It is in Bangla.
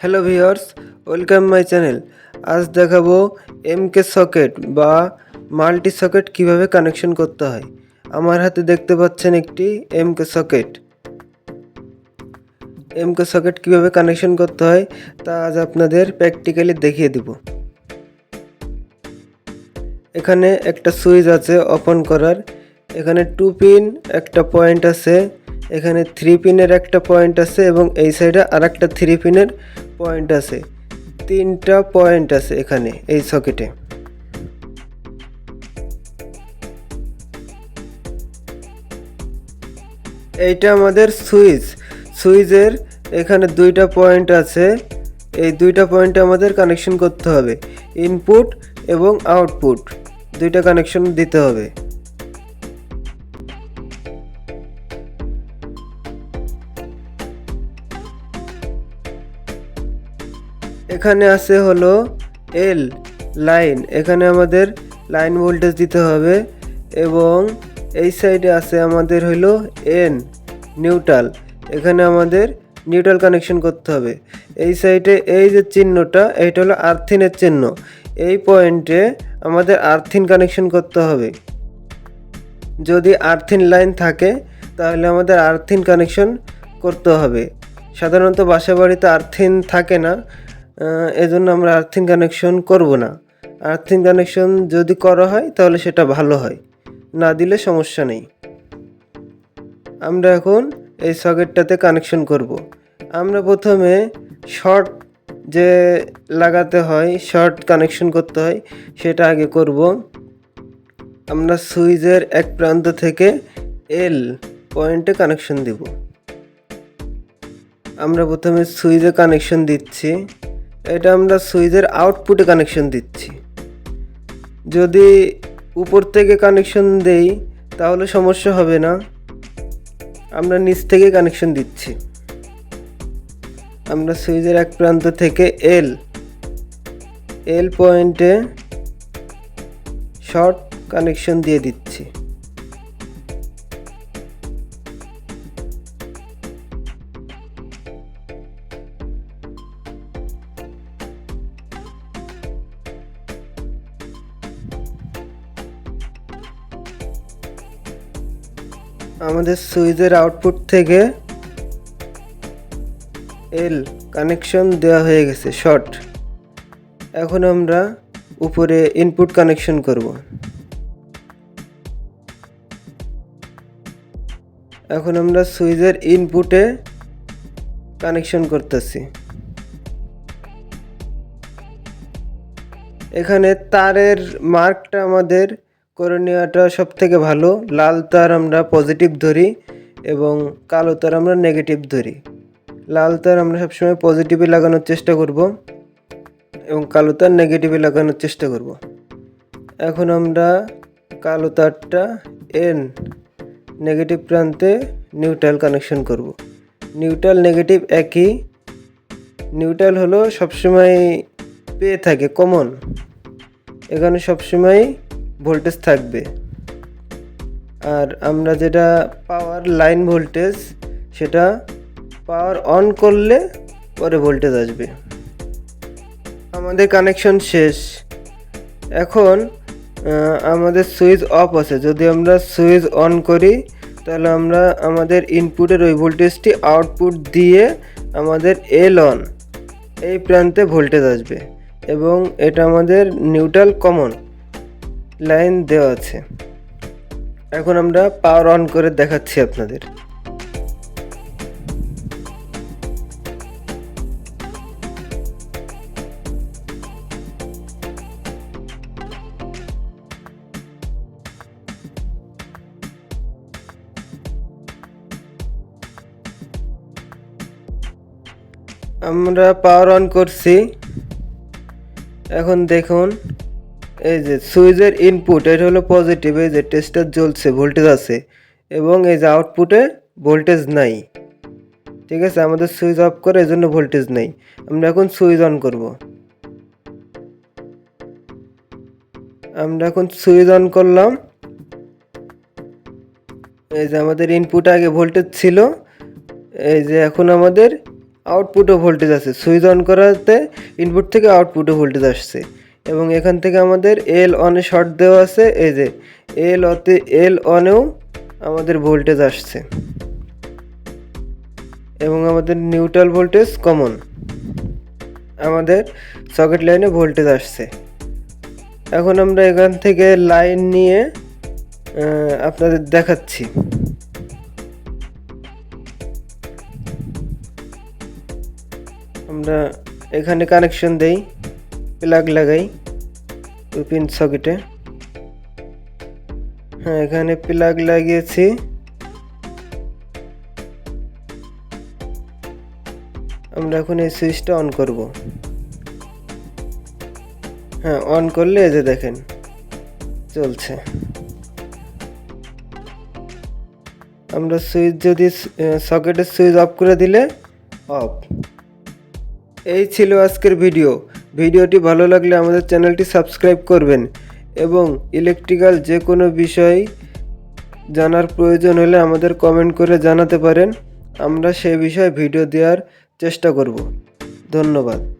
Hello viewers, welcome my channel. আজ দেখাবো এমকে সকেট বা মাল্টি সকেট কীভাবে কানেকশন করতে হয়। আমার হাতে দেখতে পাচ্ছেন একটি এমকে সকেট এমকে সকেট কীভাবে কানেকশন করতে হয়, তা আজ আপনাদের প্র্যাকটিক্যালি দেখিয়ে দিব। এখানে একটা সুইচ আছে ওপেন করার। এখানে টু পিন একটা পয়েন্ট আছে। এখানে থ্রি পিনের একটা পয়েন্ট আছে এবং এই সাইডে আর একটা থ্রি পিনের পয়েন্ট আছে। তিনটা পয়েন্ট আছে এখানে, এই সকেটে এইটা আমাদের সুইচ। সুইচের এখানে দুইটা পয়েন্ট আছে। এই দুইটা পয়েন্টে আমাদের কানেকশন করতে হবে। ইনপুট এবং আউটপুট দুইটা কানেকশন দিতে হবে। এখানে আছে হলো এল লাইন এখানে আমাদের লাইন ভোল্টেজ দিতে হবে এবং এই সাইডে আছে আমাদের হলো এন নিউট্রাল এখানে আমাদের নিউট্রাল কানেকশন করতে হবে। এই সাইডে এই যে চিহ্নটা, এইটা হলো আর্থিনের চিহ্ন। এই পয়েন্টে আমাদের আর্থিন কানেকশন করতে হবে। যদি আর্থিন লাইন থাকে, তাহলে আমাদের আর্থিন কানেকশন করতে হবে। সাধারণত বাসা বাড়িতে আর্থিন থাকে না। এজন্য আমরা আর্থিং কানেকশন করব না। আর্থিং কানেকশন যদি করা হয়, তাহলে সেটা ভালো হয়। না দিলে সমস্যা নেই। আমরা এখন এই সকেটটাতে কানেকশন করব। আমরা প্রথমে শর্ট যে লাগাতে হয় শর্ট কানেকশন করতে হয়, সেটা আগে করব। আমরা সুইচের এক প্রান্ত থেকে এল পয়েন্টে কানেকশন দিব। আমরা প্রথমে সুইচে কানেকশন দিচ্ছি। এটা আমরা সুইচের আউটপুটে কানেকশন দিচ্ছি। যদি উপর থেকে কানেকশন দেই, তাহলে সমস্যা হবে না। আমরা নিচ থেকে কানেকশন দিচ্ছি। আমরা সুইচের এক প্রান্ত থেকে এল এল পয়েন্টে শর্ট কানেকশন দিয়ে দিচ্ছি। আমাদের সুইচের আউটপুট থেকে এল কানেকশন দেওয়া হয়ে গেছে শর্ট এখন আমরা উপরে ইনপুট কানেকশন করব। এখন আমরা সুইচের ইনপুটে কানেকশন করতেছি। এখানে তারের মার্কটা আমাদের করে নেওয়াটা সব থেকে ভালো। লাল তার আমরা পজিটিভ ধরি এবং কালো তার আমরা নেগেটিভ ধরি। লাল তার আমরা সবসময় পজিটিভে লাগানোর চেষ্টা করব এবং কালো তার নেগেটিভে লাগানোর চেষ্টা করব। এখন আমরা কালো তারটা এন নেগেটিভ প্রান্তে নিউট্রাল কানেকশন করব। নিউট্রাল নেগেটিভ একই। নিউট্রাল হলো সবসময় পেয়ে থাকে কমন এখানে সবসময় ভোল্টেজ থাকবে। আর আমরা যেটা পাওয়ার লাইন ভোল্টেজ সেটা পাওয়ার অন করলে পরে ভোল্টেজ আসবে। আমাদের কানেকশন শেষ। এখন আমাদের সুইচ অফ আছে। যদি আমরা সুইচ অন করি, তাহলে আমরা আমাদের ইনপুটের ওই ভোল্টেজটি আউটপুট দিয়ে আমাদের এল অন এই প্রান্তে ভোল্টেজ আসবে। এবং এটা আমাদের নিউট্রাল কমন লাইন দেওয়া আছে। এখন আমরা পাওয়ার অন করে দেখাচ্ছি আপনাদের। আমরা পাওয়ার অন করছি। এখন দেখুন এই যে সুইচের ইনপুট এটা হলো পজিটিভ এই যে টেস্টার জ্বলছে ভোল্টেজ আছে, এবং এই যে আউটপুটে ভোল্টেজ নাই। ঠিক আছে? আমাদের সুইচ অফ করে এই জন্য ভোল্টেজ নেই। আমরা এখন সুইচ অন করব। আমরা এখন সুইচ অন করলাম। এই যে আমাদের ইনপুট আগে ভোল্টেজ ছিল। এই যে এখন আমাদের আউটপুটও ভোল্টেজ আছে। সুইচ অন করাতে ইনপুট থেকে আউটপুটও ভোল্টেজ আসছে। এবং এখান থেকে আমাদের এল অনে শর্ট দেওয়া আছে, এই যে এল অতে এল অনেও আমাদের ভোল্টেজ আসছে। এবং আমাদের নিউট্রাল ভোল্টেজ কমন আমাদের সকেট লাইনে ভোল্টেজ আসছে। এখন আমরা এখান থেকে লাইন নিয়ে আপনাদের দেখাচ্ছি। আমরা এখানে কানেকশন দেই। প্লাগ লাগাই পিন সকেটে। হ্যাঁ এখানে প্লাগ লাগিয়েছি। আমরা এখন এই সুইচটা অন করব। হ্যাঁ অন করলে এই যে দেখেন, চলছে। আমরা সুইচ যদি সকেটের সুইচ অফ করে দিলে, অফ। এই ছিল আজকের ভিডিও। ভিডিওটি ভালো লাগলে আমাদের চ্যানেলটি সাবস্ক্রাইব করবেন এবং ইলেকট্রিক্যাল যে কোনো বিষয় জানার প্রয়োজন হলে আমাদের কমেন্ট করে জানাতে পারেন। আমরা সে বিষয়ে ভিডিও দেওয়ার চেষ্টা করব। ধন্যবাদ।